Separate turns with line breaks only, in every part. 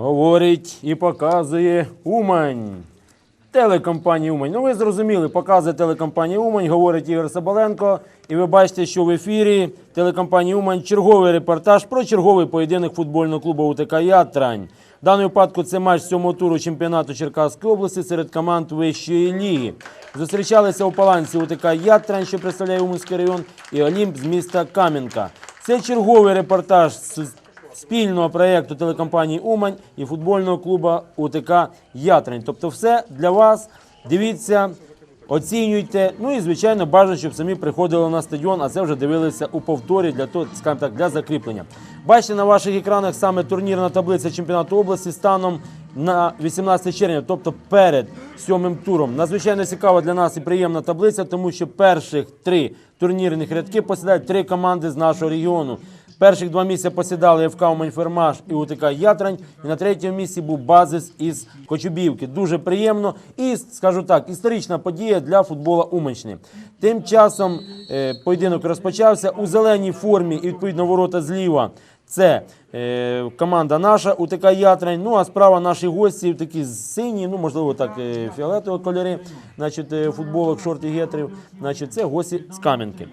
говорить і показує Умань. Телекомпанія Умань. Ну ви зрозуміли, показує телекомпанія Умань, говорить Ігор Соболенко. І ви бачите, що в ефірі телекомпанії Умань черговий репортаж про черговий поєдинок футбольного клубу УТК Ятрань. В даному випадку це матч сьомого туру чемпіонату Черкаської області серед команд вищої ліги. Зустрічалися у паланці УТК Ятрань, що представляє Уманський район, і Олімп з міста Кам'янка. Це черговий репортаж з спільного проєкту телекомпанії Умань і футбольного клубу УТК Ятрань. Тобто, все для вас. Дивіться, оцінюйте. Ну і звичайно, бажано, щоб самі приходили на стадіон, а це вже дивилися у повторі для того, скажімо так, для закріплення. Бачите на ваших екранах саме турнірна таблиця чемпіонату області станом на 18 червня, тобто перед сьомим туром. Надзвичайно цікава для нас і приємна таблиця, тому що перших три турнірних рядки посідають три команди з нашого регіону. Перших два місця посідали ФК Уманьфермаш і УТК Ятрань. І на третьому місці був базис із Кочубівки. Дуже приємно і, скажу так, історична подія для футбола Уманщини. Тим часом е, поєдинок розпочався у зеленій формі і відповідно ворота зліва. Це е, команда наша УТК Ятрань. Ну а справа наші гості такі сині, ну можливо так е, фіолетові кольори, значить, е, футболок, шорт і гетрів. Значить, це гості з Кам'янки.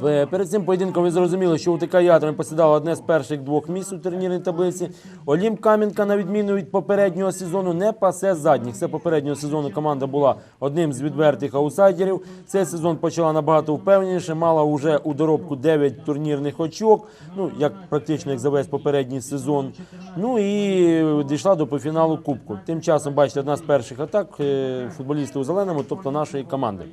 В- Перед цим поєдинком ви зрозуміли, що УТК Ятрин посідала одне з перших двох місць у турнірній таблиці. Олімп Кам'янка, на відміну від попереднього сезону, не пасе задніх. Це попереднього сезону команда була одним з відвертих аутсайдерів. Цей сезон почала набагато впевненіше, мала вже у доробку 9 турнірних очок, ну як практично як за весь попередній сезон. Ну і дійшла до півфіналу Кубку. Тим часом, бачите, одна з перших атак е, футболісти у зеленому, тобто нашої команди.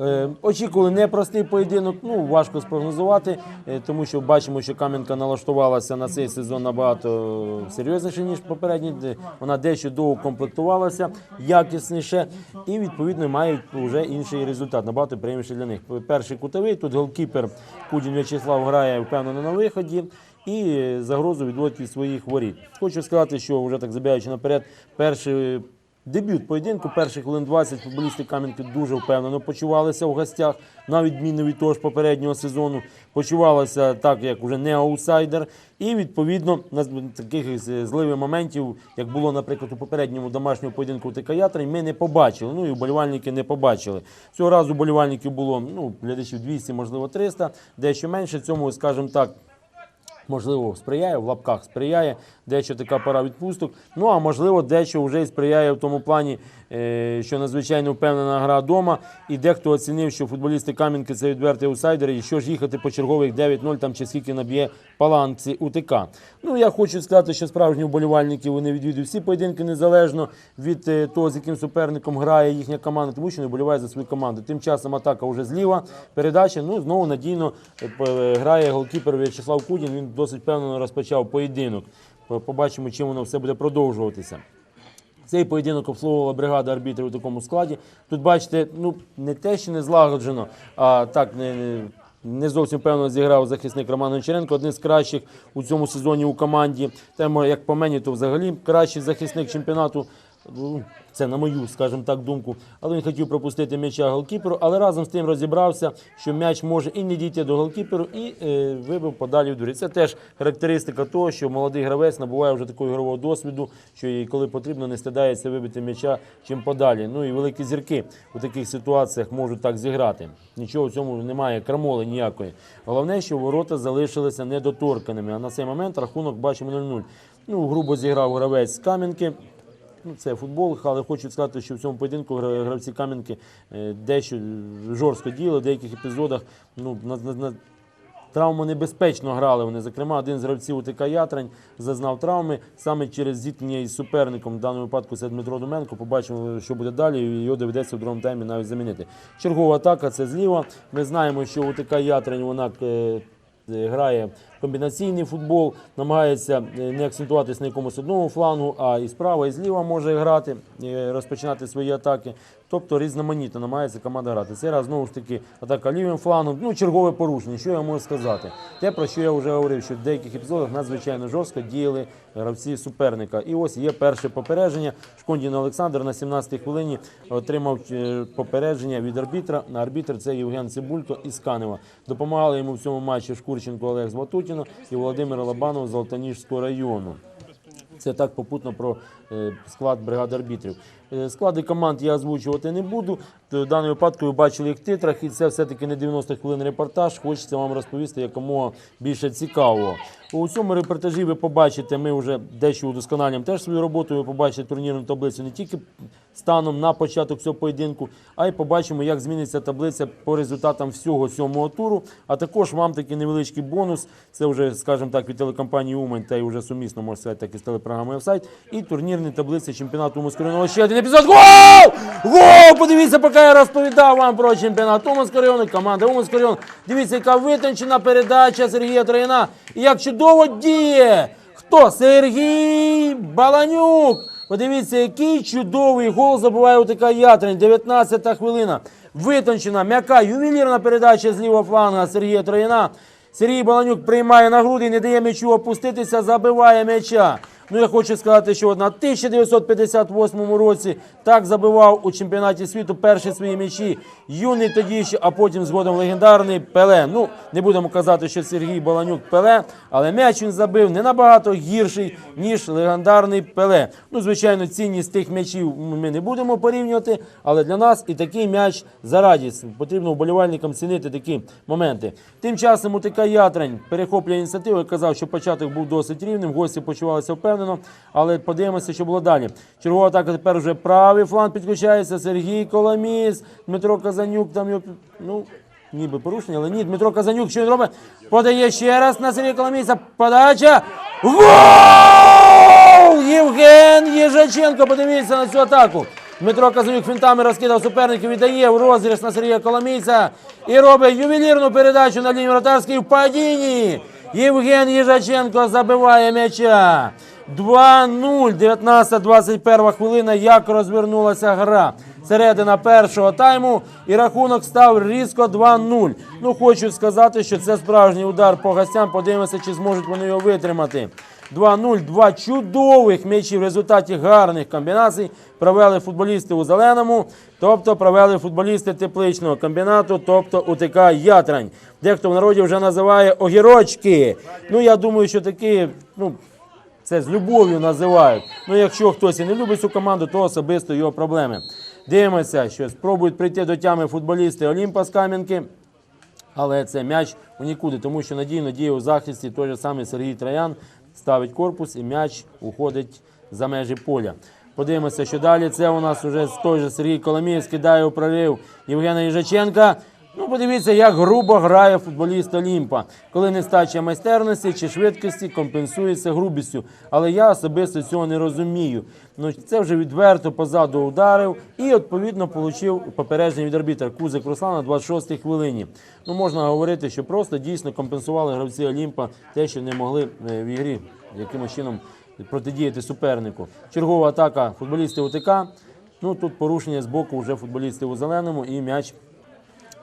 Е, Очікували непростий поєдинок, ну важко спрогнозувати, е, тому що бачимо, що Кам'янка налаштувалася на цей сезон набагато серйозніше, ніж попередній. Вона дещо доукомплектувалася якісніше і відповідно мають вже інший результат, набагато приємніше для них. Перший кутовий, тут голкіпер Кудін В'ячеслав грає впевнено на виході. І загрозу відводить від своїх воріт. Хочу сказати, що вже так забігаючи наперед, перший Дебют поєдинку, перші хвилин 20 футболісти Кам'янки дуже впевнено почувалися в гостях, на відміну від того ж попереднього сезону. Почувалися так, як вже не аутсайдер. І відповідно на таких зливих моментів, як було, наприклад, у попередньому домашньому поєдинку Ятрань, ми не побачили. Ну і вболівальники не побачили. Цього разу вболівальників було ну, глядачів 200, можливо, 300, дещо менше. Цьому, скажімо так. Можливо, сприяє в лапках сприяє, дещо така пора відпусток. Ну а можливо, дещо вже і сприяє в тому плані, е, що надзвичайно впевнена гра вдома. І дехто оцінив, що футболісти Кам'янки це відвертий аутсайдер, і що ж їхати по чергових 9-0 там чи скільки наб'є паланці УТК. Ну я хочу сказати, що справжні вболівальники вони відвідують всі поєдинки незалежно від е, того, з яким суперником грає їхня команда, тому що не вболівають за свою команду. Тим часом атака вже зліва, передача. Ну знову надійно е, грає голкіпер В'ячеслав Кудін. Він досить впевнено розпочав поєдинок. Побачимо, чим воно все буде продовжуватися. Цей поєдинок обслуговувала бригада арбітрів у такому складі. Тут бачите, ну не те, що не злагоджено, а так не- не зовсім певно зіграв захисник Роман Гончаренко, один з кращих у цьому сезоні у команді. Тема, як по мені, то взагалі кращий захисник чемпіонату. Ну, Це на мою, скажімо так, думку. Але він хотів пропустити м'яча голкіперу, але разом з тим розібрався, що м'яч може і не дійти до голкіперу, і е, вибив подалі в дурі. Це теж характеристика того, що молодий гравець набуває вже такого ігрового досвіду, що і коли потрібно, не стидається вибити м'яча чим подалі. Ну і великі зірки у таких ситуаціях можуть так зіграти. Нічого в цьому немає, крамоли ніякої. Головне, що ворота залишилися недоторканими. А на цей момент рахунок бачимо 0-0. Ну, грубо зіграв гравець з Кам'янки. Ну, це футбол, але хочу сказати, що в цьому поєдинку гравці Кам'янки е, дещо жорстко діяли, в деяких епізодах ну, на, на, травмонебезпечно грали вони. Зокрема, один з гравців УТК Ятрань зазнав травми саме через зіткнення із суперником. В даному випадку це Дмитро Доменко. Побачимо, що буде далі. Його доведеться в другому таймі навіть замінити. Чергова атака це зліва. Ми знаємо, що УТК Ятрань вона. е, е, Грає комбінаційний футбол, намагається е, не акцентуватись на якомусь одному флангу, а і справа, і зліва може грати, е, розпочинати свої атаки. Тобто різноманітно намагається команда грати. Цей раз знову ж таки атака лівим флангом. Ну, чергове порушення. Що я можу сказати? Те, про що я вже говорив, що в деяких епізодах надзвичайно жорстко діяли гравці суперника. І ось є перше попередження. Шкондін Олександр на 17-й хвилині отримав е, попередження від арбітра. Арбітр це Євген Цибулько із Канева. Допомагали йому в цьому матчі Шкурченко Олег з Ватутіно і Володимир Лобанов з Алтаніжського району. Це так попутно про склад бригади арбітрів. Е, Склади команд я озвучувати не буду. В даному випадку ви бачили їх в титрах, і це все-таки не 90 хвилин репортаж. Хочеться вам розповісти якомога більше цікавого. У цьому репортажі ви побачите, ми вже дещо удосконалюємо теж свою роботу. Ви побачите турнірну таблицю не тільки станом на початок цього поєдинку, а й побачимо, як зміниться таблиця по результатам всього сьомого туру. А також вам такий невеличкий бонус. Це вже, скажімо так, від телекомпанії Умань та й вже сумісно можна сказати, так і з телепрограмою «Офсайд». І турнірні таблиці чемпіонату Уманського Ще один епізод. Гол! Гол! Подивіться, поки я розповідав вам про чемпіонат Уманського команда Уманського. Дивіться, яка витончена передача Сергія Троїна. І як чудово діє! Хто? Сергій Баланюк! Подивіться, який чудовий гол забиває УТК Ятрин. 19 хвилина. Витончена, м'яка, ювелірна передача з лівого фланга Сергія Троїна. Сергій Баланюк приймає на груди, не дає м'ячу опуститися, забиває м'яча. Ну, я хочу сказати, що на 1958 році так забивав у чемпіонаті світу перші свої м'ячі юний тоді ще, а потім згодом легендарний Пеле. Ну, не будемо казати, що Сергій Баланюк Пеле, але м'яч він забив не набагато гірший, ніж легендарний Пеле. Ну, звичайно, цінність тих м'ячів ми не будемо порівнювати, але для нас і такий м'яч за радість. Потрібно вболівальникам цінити такі моменти. Тим часом УТК Ятрань перехоплює ініціативу. Казав, що початок був досить рівним, гості почувалися впевнено, але подивимося, що було далі. Чергова атака тепер вже правий фланг підключається. Сергій Коломіс, Дмитро Казанюк там його, ну, ніби порушення, але ні, Дмитро Казанюк, що він робить? Подає ще раз на Сергія Коломійця. Подача. Гол! Євген Єжаченко, подивіться на цю атаку. Дмитро Казанюк фінтами розкидав суперників, віддає в розріз на Сергія Коломійця і робить ювелірну передачу на лінію вратарській в падінні. Євген Єжаченко забиває м'яча. 2-0, 19-21 хвилина, як розвернулася гра. Середина першого тайму і рахунок став різко 2-0. Ну, хочу сказати, що це справжній удар по гостям. Подивимося, чи зможуть вони його витримати. 2-0, два чудових м'ячі в результаті гарних комбінацій провели футболісти у зеленому, тобто провели футболісти тепличного комбінату, тобто УТК Ятрань. Дехто в народі вже називає огірочки. Ну, я думаю, що такі, ну, це з любов'ю називають. Ну, якщо хтось і не любить цю команду, то особисто його проблеми. Дивимося, що спробують прийти до тями футболісти Олімпа з Кам'янки. Але це м'яч у нікуди, тому що надійно діє у захисті той же самий Сергій Троян ставить корпус і м'яч уходить за межі поля. Подивимося, що далі. Це у нас вже той же Сергій Коломієв скидає у прорив Євгена Їжаченка. Ну, подивіться, як грубо грає футболіст Олімпа, коли нестача майстерності чи швидкості компенсується грубістю. Але я особисто цього не розумію. Ну, це вже відверто позаду ударив і відповідно отримав попередження від арбітра Кузик Руслан на 26-й хвилині. Ну, можна говорити, що просто дійсно компенсували гравці Олімпа те, що не могли е, в ігрі якимось чином протидіяти супернику. Чергова атака футболістів УТК. Ну тут порушення з боку вже футболістів у зеленому і м'яч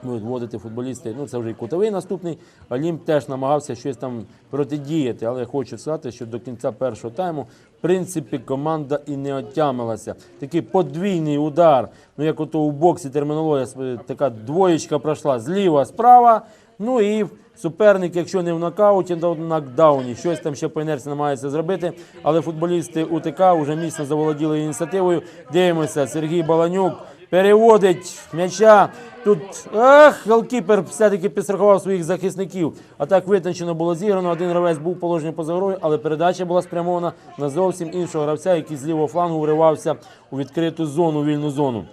будуть вводити футболісти. Ну це вже і кутовий наступний. Олімп теж намагався щось там протидіяти, але я хочу сказати, що до кінця першого тайму, в принципі, команда і не отямилася. Такий подвійний удар. Ну як ото у боксі термінологія така двоєчка пройшла зліва, справа. Ну і суперник, якщо не в нокауті, то в нокдауні. Щось там ще по інерції намагається зробити. Але футболісти УТК вже міцно заволоділи ініціативою. Дивимося, Сергій Баланюк переводить м'яча. Тут ах, голкіпер все-таки підстрахував своїх захисників. А так витончено було зіграно. Один гравець був положений поза грою, але передача була спрямована на зовсім іншого гравця, який з лівого флангу вривався у відкриту зону, вільну зону.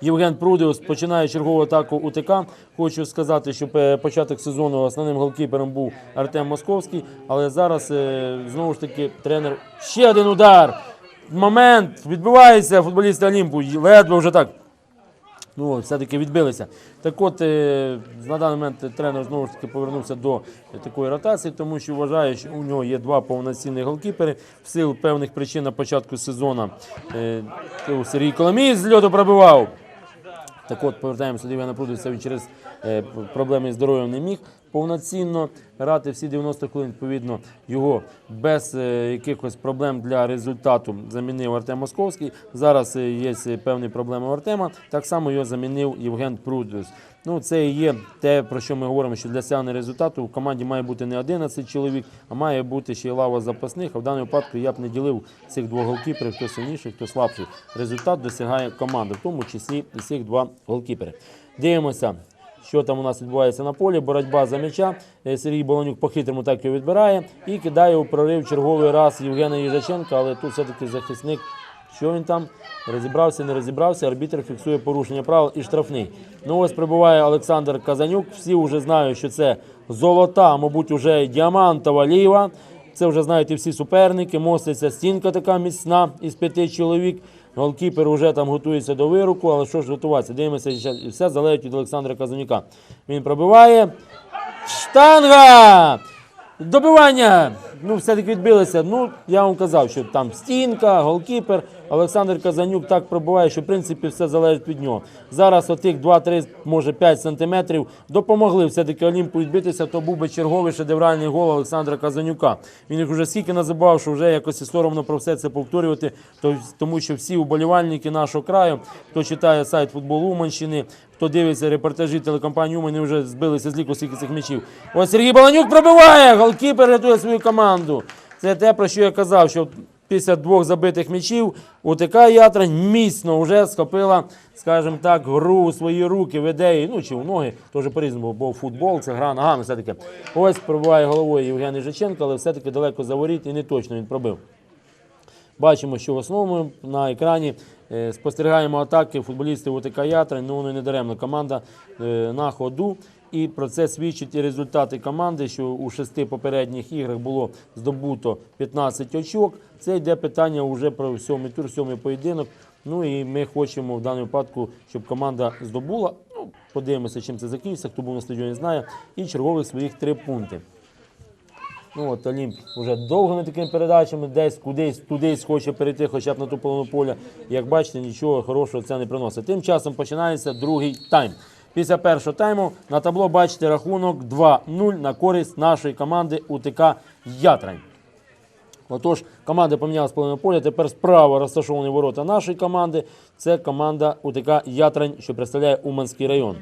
Євген Прудеус починає чергову атаку УТК. Хочу сказати, що початок сезону основним голкіпером був Артем Московський, але зараз е, знову ж таки тренер. Ще один удар. Момент відбувається футболісти Олімпу. Ледве вже так. Ну, все-таки відбилися. Так от, е, на даний момент тренер знову ж таки повернувся до такої ротації, тому що вважає, що у нього є два повноцінні голкіпери. В силу певних причин на початку сезону е, Сергій Коломій з льоду пробивав. Так от повертаємося до Івана Прудовця, він через е, проблеми з здоров'ям не міг повноцінно грати всі 90 хвилин. Відповідно, його без е, якихось проблем для результату замінив Артем Московський. Зараз е, є е, певні проблеми у Артема. Так само його замінив Євген Прудус. Ну, це і є те, про що ми говоримо, що для досягнення результату в команді має бути не 11 чоловік, а має бути ще й лава запасних. А в даному випадку я б не ділив цих двох голкіперів, хто сильніший, хто слабший. Результат досягає команда, в тому числі і цих два голкіпери. Дивимося. Що там у нас відбувається на полі? Боротьба за м'яча. Е, Сергій Болонюк по-хитрому так його відбирає і кидає у прорив черговий раз Євгена Їжаченка, але тут все-таки захисник. Що він там? Розібрався, не розібрався. Арбітр фіксує порушення правил і штрафний. Ну ось прибуває Олександр Казанюк. Всі вже знають, що це золота, мабуть, уже діамантова ліва. Це вже знаєте всі суперники. Моститься стінка така міцна із п'яти чоловік. Голкіпер вже там готується до вируку, але що ж готуватися? Дивимося, і все залежить від Олександра Казанюка. Він пробиває. Штанга! Добивання! Ну, все-таки відбилися. Ну, я вам казав, що там стінка, голкіпер. Олександр Казанюк так пробуває, що в принципі все залежить від нього. Зараз отих 2-3, може 5 сантиметрів допомогли все-таки Олімпу відбитися, то був би черговий шедевральний гол Олександра Казанюка. Він їх вже скільки називав, що вже якось соромно про все це повторювати, то- тому що всі уболівальники нашого краю, хто читає сайт футболу Уманщини, хто дивиться репортажі телекомпанії Умані, вже збилися з ліку скільки цих м'ячів. Ось Сергій Баланюк пробиває, голкіпер рятує свою команду. Це те, про що я казав, що після двох забитих м'ячів УТК Ятрань міцно вже схопила, скажімо так, гру у свої руки, веде її, ну чи у ноги, теж по-різному, бо футбол це гра ногами все-таки. Ось пробиває головою Євген Іжаченко, але все-таки далеко за воріт і не точно він пробив. Бачимо, що в основному на екрані е, спостерігаємо атаки футболістів УТК Ятрань. Ну, воно не даремно. Команда е, на ходу. І про це свідчать і результати команди, що у шести попередніх іграх було здобуто 15 очок. Це йде питання вже про сьомий тур, сьомий поєдинок. Ну і ми хочемо в даному випадку, щоб команда здобула. Ну, подивимося, чим це закінчиться. Хто був на стадіоні, знає. І чергових своїх три пункти. Ну от Олімп вже довгими такими передачами, десь кудись, тудись хоче перейти, хоча б на ту половину поля. Як бачите, нічого хорошого це не приносить. Тим часом починається другий тайм. Після першого тайму на табло бачите рахунок 2-0 на користь нашої команди УТК Ятрань. Отож, команда з половину поля. Тепер справа розташовані ворота нашої команди. Це команда УТК Ятрань, що представляє Уманський район.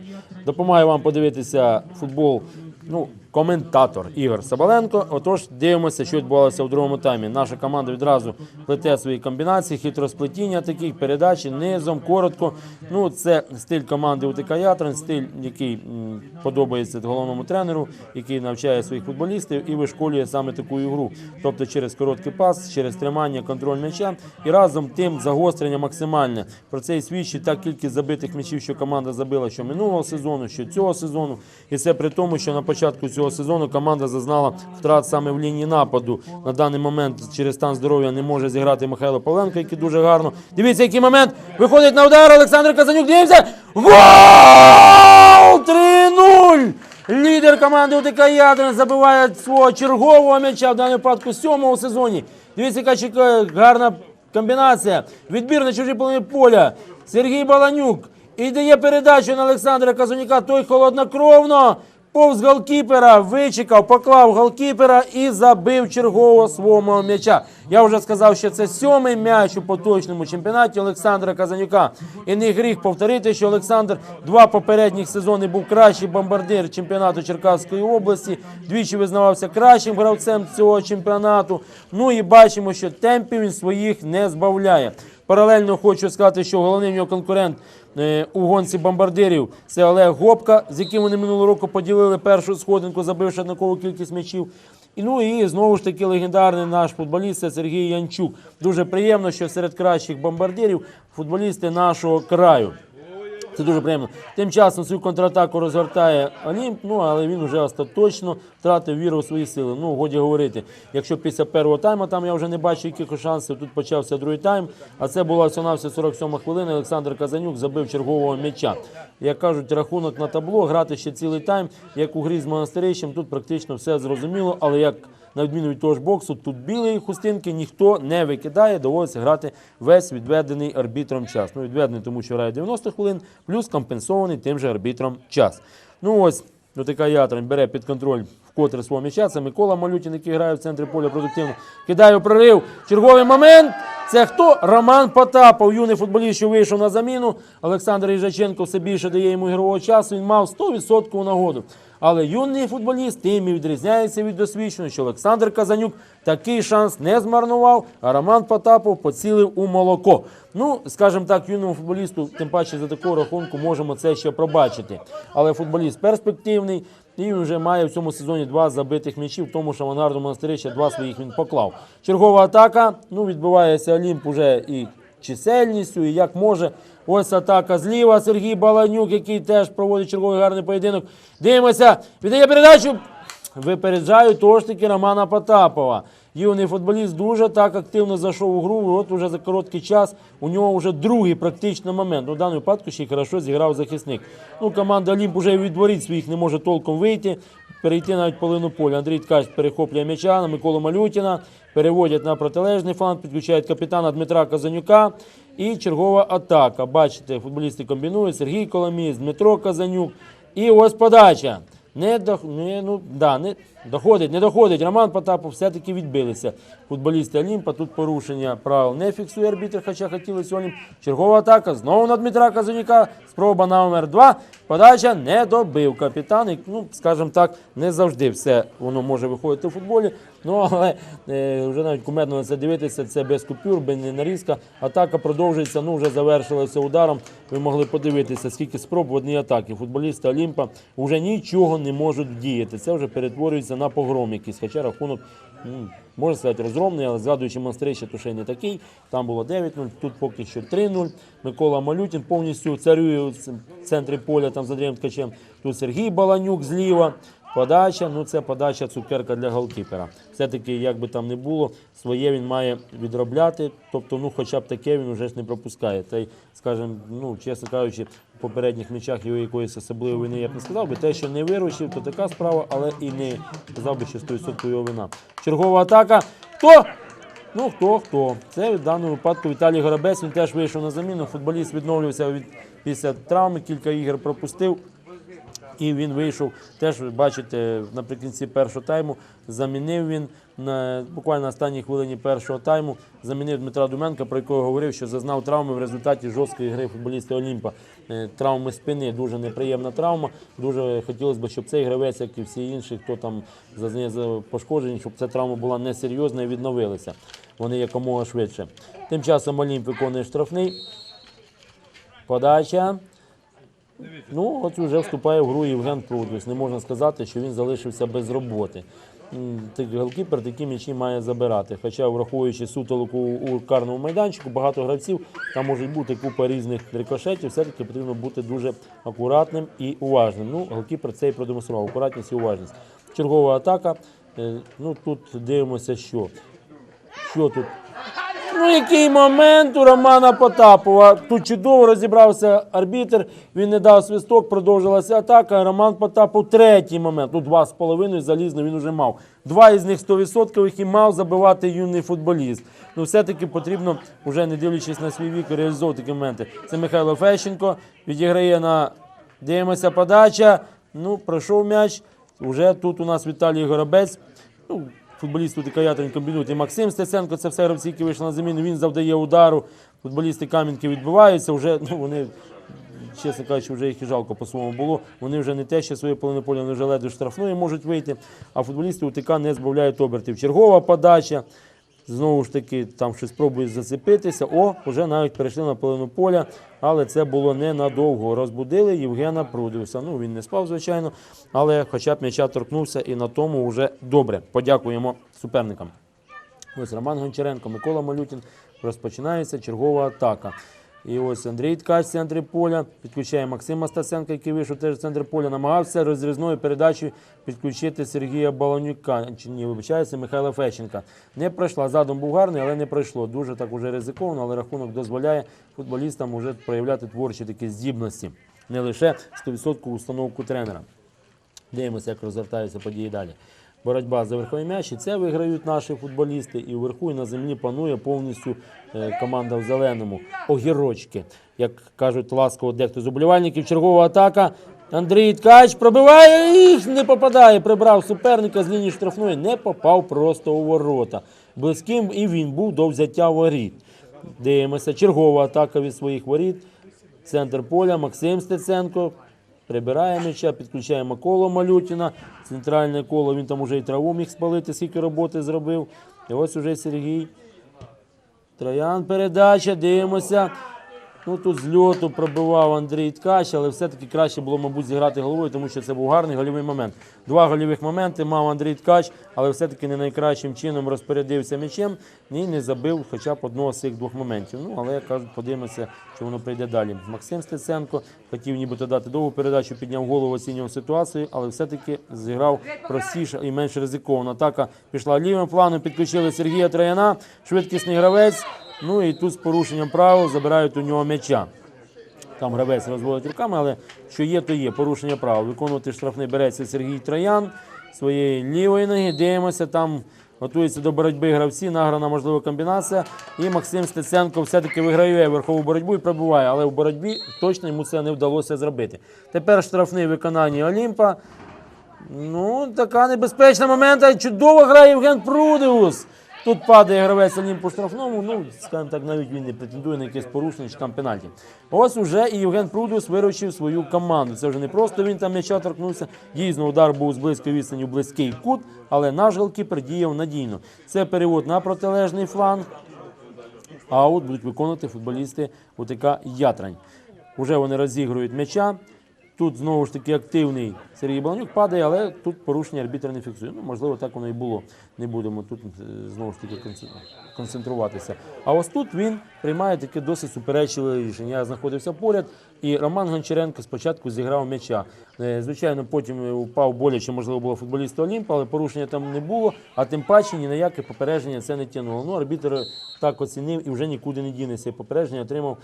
Допомагаю вам подивитися футбол. Ну, коментатор Ігор Сабаленко. Отож, дивимося, що відбувалося у другому таймі. Наша команда відразу плете свої комбінації, хитросплетіння таких передачі низом, коротко. Ну, це стиль команди УТК Ятрань, стиль, який подобається головному тренеру, який навчає своїх футболістів і вишколює саме таку ігру. Тобто через короткий пас, через тримання, контроль м'яча і разом тим загострення максимальне. Про це і свідчить та кількість забитих м'ячів, що команда забила що минулого сезону, що цього сезону. І це при тому, що на початку цього сезону команда зазнала втрат саме в лінії нападу. На даний момент через стан здоров'я не може зіграти Михайло Павленко, який дуже гарно. Дивіться, який момент виходить на удар Олександр Казанюк. Дивимося. Гол! 3-0! Лідер команди УТК Ядрин забиває свого чергового м'яча в даному випадку сьомого сезоні. Дивіться, яка чекає гарна комбінація. Відбір на чужій половині поля. Сергій Баланюк. І дає передачу на Олександра Казанюка. Той холоднокровно повз голкіпера, вичекав, поклав голкіпера і забив чергового свого м'яча. Я вже сказав, що це сьомий м'яч у поточному чемпіонаті Олександра Казанюка. І не гріх повторити, що Олександр два попередніх сезони був кращий бомбардир чемпіонату Черкаської області. Двічі визнавався кращим гравцем цього чемпіонату. Ну і бачимо, що темпів він своїх не збавляє. Паралельно хочу сказати, що головний його конкурент у гонці бомбардирів це Олег Гопка, з яким вони минулого року поділили першу сходинку, забивши однакову кількість м'ячів. І ну і знову ж таки легендарний наш футболіст це Сергій Янчук. Дуже приємно, що серед кращих бомбардирів футболісти нашого краю. Це дуже приємно. Тим часом свою контратаку розгортає Олімп, ну але він вже остаточно втратив віру у свої сили. Ну, годі говорити. Якщо після першого тайму там я вже не бачу якихось шансів, тут почався другий тайм, а це була всього 47 хвилина. Олександр Казанюк забив чергового м'яча. Як кажуть, рахунок на табло, грати ще цілий тайм, як у грі з монастирищем, тут практично все зрозуміло, але як на відміну від того ж боксу, тут білої хустинки ніхто не викидає, доводиться грати весь відведений арбітром час. Ну, відведений, тому що грає 90 хвилин, плюс компенсований тим же арбітром час. Ну ось, Дотика Ятрань бере під контроль вкотре свого м'яча. Це Микола Малютін, який грає в центрі поля продуктивно. Кидає у прорив. Черговий момент. Це хто? Роман Потапов, юний футболіст, що вийшов на заміну. Олександр Їжаченко все більше дає йому ігрового часу. Він мав 100% нагоду. Але юний футболіст тим і відрізняється від досвідченого, що Олександр Казанюк такий шанс не змарнував, а Роман Потапов поцілив у молоко. Ну, скажімо так, юному футболісту, тим паче за такого рахунку, можемо це ще пробачити. Але футболіст перспективний, і він вже має в цьому сезоні два забитих м'ячів, тому що авангарду монастирі ще два своїх він поклав. Чергова атака. Ну, відбувається Олімп уже і чисельністю, і як може. Ось атака зліва. Сергій Баланюк, який теж проводить черговий гарний поєдинок. Дивимося, віддає передачу. Випереджаю того таки Романа Потапова. Юний футболіст дуже так активно зайшов у гру. От уже за короткий час у нього вже другий практично момент. У даному випадку ще й хорошо зіграв захисник. Ну, команда Олімп уже від воріт своїх не може толком вийти, перейти навіть половину поля. Андрій Ткач перехоплює м'яча на Миколу Малютіна, переводять на протилежний фланг, підключають капітана Дмитра Казанюка. І чергова атака. Бачите, футболісти комбінують. Сергій Коломіс, Дмитро Казанюк. І ось подача. Не, до, не, ну, да, не доходить, не доходить. Роман Потапов все-таки відбилися. Футболісти Олімпа. Тут порушення правил не фіксує арбітр, хоча хотіли сьогодні. Чергова атака. Знову на Дмитра Казанюка. Спроба номер два. Подача не добив капітан. І, ну, скажімо так, не завжди все воно може виходити у футболі. Ну, але е, вже навіть кумедно на це дивитися, це без купюр, без нарізка. Атака продовжується, ну вже завершилася ударом. Ви могли подивитися, скільки спроб в одній атаці. Футболісти Олімпа вже нічого не можуть вдіяти. Це вже перетворюється на погром якийсь. Хоча рахунок, можна сказати, розгромний, але згадуючи Монстрича, то ще й не такий. Там було 9-0, тут поки що 3-0. Микола Малютін повністю царює в центрі поля там за Андрієм Ткачем. Тут Сергій Баланюк зліва. Подача, ну це подача цукерка для голкіпера. Все-таки, як би там не було, своє він має відробляти. Тобто, ну хоча б таке він вже ж не пропускає. Та й, скажімо, ну, чесно кажучи, в попередніх м'ячах його якоїсь особливої вини я б не сказав би. Те, що не виручив, то така справа, але і не сказав би, що 100% його вина. Чергова атака. Хто? Ну хто хто? Це в даному випадку Віталій Горобець. Він теж вийшов на заміну. Футболіст відновлювався від після травми, кілька ігор пропустив. І він вийшов, теж бачите, наприкінці першого тайму замінив він на буквально на останній хвилині першого тайму. Замінив Дмитра Думенка, про якого говорив, що зазнав травми в результаті жорсткої гри футболіста Олімпа. Е, Травми спини, дуже неприємна травма. Дуже хотілося б, щоб цей гравець, як і всі інші, хто там зазнає за- пошкоджені, щоб ця травма була несерйозна і відновилася. Вони якомога швидше. Тим часом Олімп виконує штрафний. Подача. Ну, от вже вступає в гру Євген Прудвіс. Не можна сказати, що він залишився без роботи. Так голкіпер такі м'ячі має забирати. Хоча, враховуючи сутолоку у карному майданчику, багато гравців, там може бути купа різних рикошетів, все-таки потрібно бути дуже акуратним і уважним. Ну, голкіпер це і продемонстрував. Акуратність і уважність. Чергова атака. Е, Ну, тут дивимося, що. Що тут? Ну, який момент у Романа Потапова. Тут чудово розібрався арбітр. Він не дав свисток, продовжилася атака. Роман Потапов третій момент. Ну, два з половиною залізно він вже мав. Два із них 100% і мав забивати юний футболіст. Ну, все-таки потрібно, вже не дивлячись на свій вік, реалізовувати такі моменти. Це Михайло Фещенко відіграє на дивимося подача. Ну, пройшов м'яч. Уже тут у нас Віталій Горобець. Ну, футболісти Дикаятин комбінують. І Максим Стеценко, це все гравці, які вийшли на заміну. Він завдає удару. Футболісти Кам'янки відбиваються. Вже ну, вони, чесно кажучи, вже їх і жалко по-своєму було. Вони вже не те, що своє половини поля, вони вже ледве штрафної можуть вийти. А футболісти УТК не збавляють обертів. Чергова подача. Знову ж таки, там щось спробують зацепитися. О, вже навіть перейшли на половину поля, але це було ненадовго. Розбудили Євгена Прудився. Ну, він не спав, звичайно, але хоча б м'яча торкнувся і на тому вже добре. Подякуємо суперникам. Ось Роман Гончаренко, Микола Малютін. Розпочинається чергова атака. І ось Андрій Ткач з центрі поля підключає Максима Стасенка, який вийшов теж з центру поля. Намагався розрізною передачею підключити Сергія Баланюка. Чи ні, вибачається, Михайла Фещенка. Не пройшла. Задум був гарний, але не пройшло. Дуже так уже ризиковано, але рахунок дозволяє футболістам уже проявляти творчі такі здібності. Не лише 100% установку тренера. Дивимося, як розгортаються події далі. Боротьба за верховий м'яч, і це виграють наші футболісти. І вверху і на землі панує повністю е, команда в зеленому. Огірочки, як кажуть ласково дехто з уболівальників. Чергова атака. Андрій Ткач пробиває і не попадає. Прибрав суперника з лінії штрафної, не попав просто у ворота. Близьким і він був до взяття воріт. Дивимося, чергова атака від своїх воріт. Центр поля Максим Стеценко. Прибирає м'яча, підключаємо коло Малютіна. Центральне коло, він там уже і траву міг спалити, скільки роботи зробив. І ось уже Сергій. Троян передача, дивимося. Ну тут з льоту пробивав Андрій Ткач, але все-таки краще було, мабуть, зіграти головою, тому що це був гарний гольовий момент. Два гольових моменти мав Андрій Ткач, але все-таки не найкращим чином розпорядився м'ячем і не забив хоча б одного з цих двох моментів. Ну, але я кажу, подивимося, що воно прийде далі. Максим Стеценко хотів нібито дати довгу передачу, підняв голову, оцінював ситуацію, але все-таки зіграв простіше і менш ризиковано. Атака пішла лівим планом, підключили Сергія Трояна, швидкісний гравець. Ну і тут з порушенням правил забирають у нього м'яча. Там гравець розводить руками, але що є, то є. Порушення правил. Виконувати штрафний береться Сергій Троян своєї лівої ноги. Дивимося, там готується до боротьби гравці, награна можлива комбінація. І Максим Стеценко все-таки виграє верхову боротьбу і пробиває, але в боротьбі точно йому це не вдалося зробити. Тепер штрафний виконання Олімпа. Ну, така небезпечна момента. Чудово грає Євген Прудеус. Тут падає гравець Олімпу штрафному. Ну, скажімо так, навіть він не претендує на якесь порушення чи там пенальті. Ось уже і Євген Прудеус виручив свою команду. Це вже не просто він там м'яча торкнувся. Дійсно, удар був з близької відстані в близький кут, але наш голкіпер діяв надійно. Це перевод на протилежний фланг. Аут будуть виконувати футболісти УТК Ятрань. Уже вони розігрують м'яча. Тут знову ж таки активний Сергій Баланюк падає, але тут порушення арбітр не фіксує. Ну, можливо, так воно і було. Не будемо тут е, знову ж таки концентруватися. А ось тут він приймає таке досить суперечливе рішення. Я знаходився поряд, і Роман Гончаренко спочатку зіграв м'яча. Е, Звичайно, потім упав боляче, можливо, було футболіста Олімпа, але порушення там не було, а тим паче ні на яке попередження це не тягнуло. Ну, арбітр так оцінив і вже нікуди не дінеться. Попередження отримав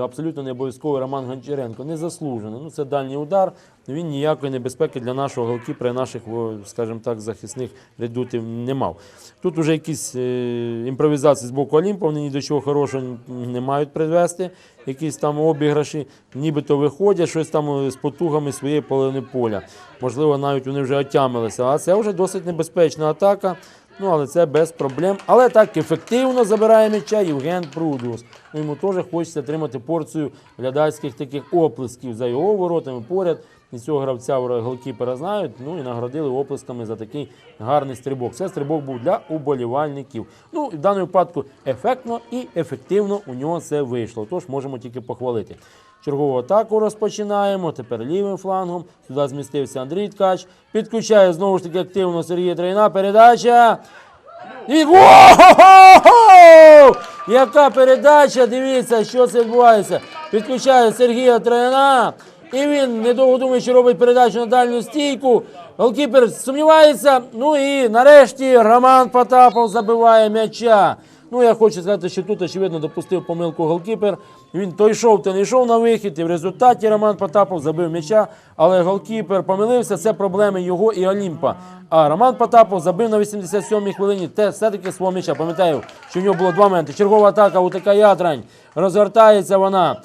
абсолютно не обов'язково Роман Гончаренко. Незаслужено. Ну, це дальній удар. Він ніякої небезпеки для нашого голкіпера, наших, скажімо так, захисних редутів не мав. Тут вже якісь е, імпровізації з боку Олімпа, вони ні до чого хорошого не мають привести. Якісь там обіграші, нібито виходять, щось там е, з потугами своєї половини поля. Можливо, навіть вони вже отямилися. А це вже досить небезпечна атака. Ну, але це без проблем. Але так ефективно забирає м'яча Євген Прудус. Ну, йому теж хочеться отримати порцію глядацьких таких оплесків за його воротами поряд. І цього гравця голкіпера знають. Ну і наградили оплесками за такий гарний стрибок. Це стрибок був для уболівальників. Ну, і в даному випадку ефектно і ефективно у нього це вийшло. Тож можемо тільки похвалити. Чергову атаку розпочинаємо. Тепер лівим флангом. Сюди змістився Андрій Ткач. Підключає знову ж таки активно Сергія Трейна. Передача. І Го-го-го! Яка передача? Дивіться, що це відбувається. Підключає Сергія Трояна. І він, недовго думаючи, робить передачу на дальню стійку. Голкіпер сумнівається. Ну і нарешті Роман Потапов забиває м'яча. Ну, я хочу сказати, що тут, очевидно, допустив помилку голкіпер. Він то йшов, то не йшов на вихід, і в результаті Роман Потапов забив м'яча, але голкіпер помилився, це проблеми його і Олімпа. А Роман Потапов забив на 87-й хвилині те все-таки свого м'яча. Пам'ятаю, що в нього було два моменти. Чергова атака, УТК Ятрань. Розгортається вона.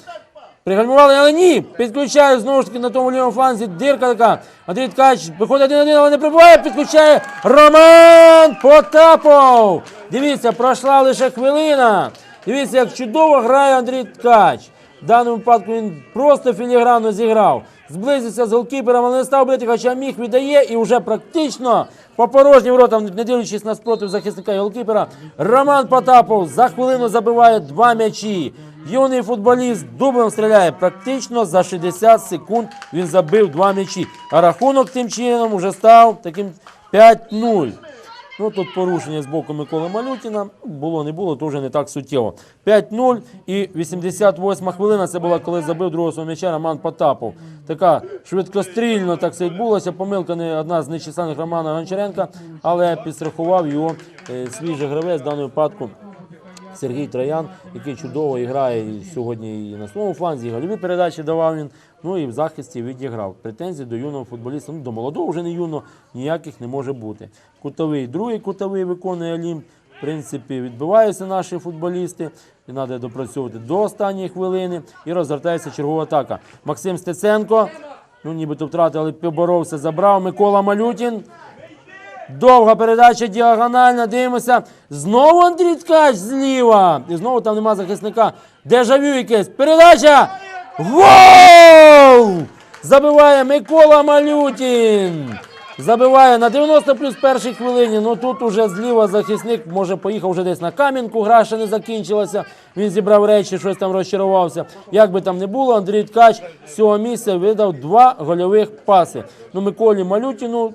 Пригальмували, але ні. Підключає знову ж таки на тому лівому фланзі. Дирка така. Андрій Ткач виходить один-один, але не прибуває. Підключає Роман Потапов. Дивіться, пройшла лише хвилина. Дивіться, як чудово грає Андрій Ткач. В даному випадку він просто філігранно зіграв. Зблизився з голкіпером, але не став бити, хоча міг віддає і вже практично по порожнім воротам, не дивлячись на спротив захисника і голкіпера, Роман Потапов за хвилину забиває два м'ячі. Юний футболіст дублем стріляє практично за 60 секунд. Він забив два м'ячі. А рахунок тим чином вже став таким 5-0. Ну тут порушення з боку Миколи Малютіна. Було, не було, то вже не так суттєво. 5-0 і 88 хвилина. Це була, коли забив другого свого м'яча Роман Потапов. Така швидкострільно так все відбулося. Помилка не одна з нечисленних Романа Гончаренка, але підстрахував його е, свіжий гравець в даному випадку. Сергій Троян, який чудово грає і сьогодні і на своєму фланзі, і гольові передачі давав він. Ну і в захисті відіграв. Претензій до юного футболіста, ну до молодого вже не юного, ніяких не може бути. Кутовий, другий кутовий виконує Олімп. В принципі, відбиваються наші футболісти. І треба допрацьовувати до останньої хвилини. І розгортається чергова атака. Максим Стеценко. Ну, нібито втратили, поборовся, забрав Микола Малютін. Довга передача діагональна. Дивимося. Знову Андрій Ткач зліва. І знову там нема захисника. Дежавю якесь. Передача. Гол! Забиває Микола Малютін. Забиває на 90 плюс першій хвилині. Ну тут уже зліва захисник може поїхав вже десь на кам'янку. Гра ще не закінчилася. Він зібрав речі, щось там розчарувався. Як би там не було, Андрій Ткач з цього місця видав два гольових паси. Ну Миколі Малютіну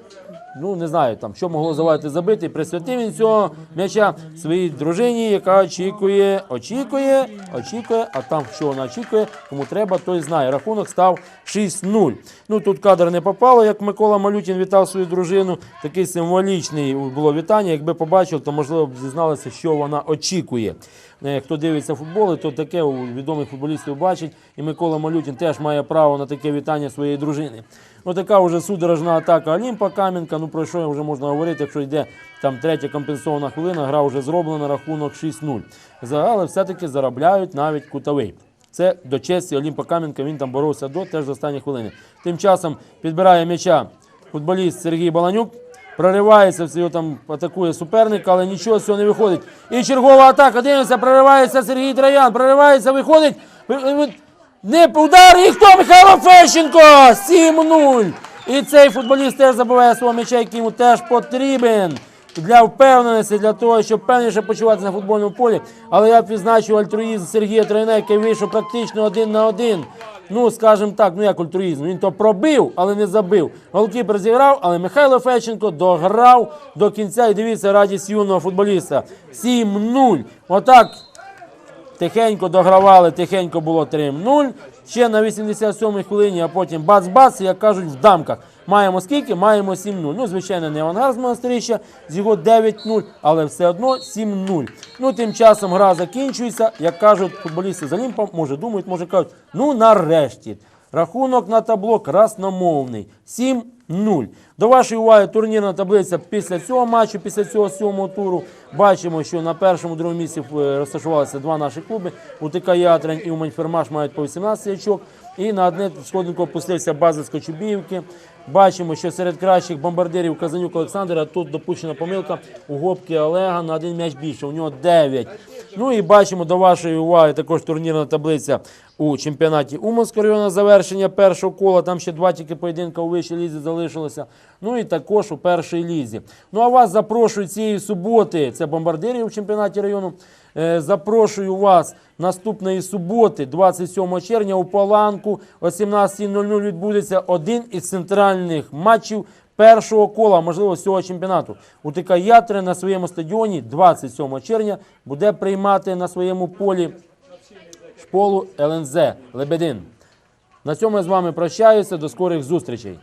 ну не знаю там, що могло завадити забити. Присвятив він цього м'яча своїй дружині, яка очікує, очікує, очікує, а там що вона очікує, кому треба, той знає. Рахунок став 6-0. Ну тут кадр не попало, як Микола Малютін вітав свою дружину. Такий символічний було вітання. Якби побачив, то можливо б дізналися, що вона очікує. Е, Хто дивиться футбол, то таке у відомих футболістів бачить. І Микола Малютін теж має право на таке вітання своєї дружини. Отака вже судорожна атака Олімпа Кам'янка. Ну про що вже можна говорити, якщо йде там третя компенсована хвилина, гра вже зроблена, рахунок 6-0. За- Але все-таки заробляють навіть кутовий. Це до честі Олімпа Кам'янка, він там боровся до теж до останньої хвилини. Тим часом підбирає м'яча футболіст Сергій Баланюк. Проривається, все там атакує суперник, але нічого з цього не виходить. І чергова атака. Дивимося, проривається Сергій Троян. Проривається, виходить. Не удар, і хто? Михайло Фещенко! 7-0. І цей футболіст теж забиває свого м'яча, який йому теж потрібен. Для впевненості, для того, щоб певніше почуватися на футбольному полі. Але я б альтруїзм Сергія Тройна, який вийшов практично один на один. Ну, скажімо так, ну як альтруїзм. Він то пробив, але не забив. Голкіпер зіграв, але Михайло Феченко дограв до кінця. І дивіться, радість юного футболіста. 7-0. Отак Тихенько догравали, тихенько було 3-0. Ще на 87-й хвилині, а потім бац-бац, як кажуть, в дамках. Маємо скільки? Маємо 7-0. Ну, звичайно, не авангард з монастирища, з його 9-0, але все одно 7-0. Ну, тим часом гра закінчується. Як кажуть футболісти з Олімпа, може думають, може кажуть, ну нарешті. Рахунок на табло красномовний. 7-0. До вашої уваги турнірна таблиця після цього матчу, після цього сьомого туру. Бачимо, що на першому другому місці е, розташувалися два наші клуби. УТК Ятрень і Умань-Фермаш мають по 18 очок. І на одне сходинку опустився база з Кочубіївки. Бачимо, що серед кращих бомбардирів Казанюк Олександр, а тут допущена помилка у Гопки Олега на один м'яч більше. У нього 9. Ну і бачимо до вашої уваги також турнірна таблиця у чемпіонаті Уманського району завершення першого кола. Там ще два тільки поєдинка у вищій лізі залишилося. Ну і також у першій лізі. Ну а вас запрошую цієї суботи. Це бомбардирів у чемпіонаті району. Е, Запрошую вас наступної суботи, 27 червня, у Паланку о 17.00 відбудеться один із центральних матчів першого кола, можливо, всього чемпіонату. УТК Ятри на своєму стадіоні 27 червня буде приймати на своєму полі школу ЛНЗ Лебедин. На цьому я з вами прощаюся. До скорих зустрічей.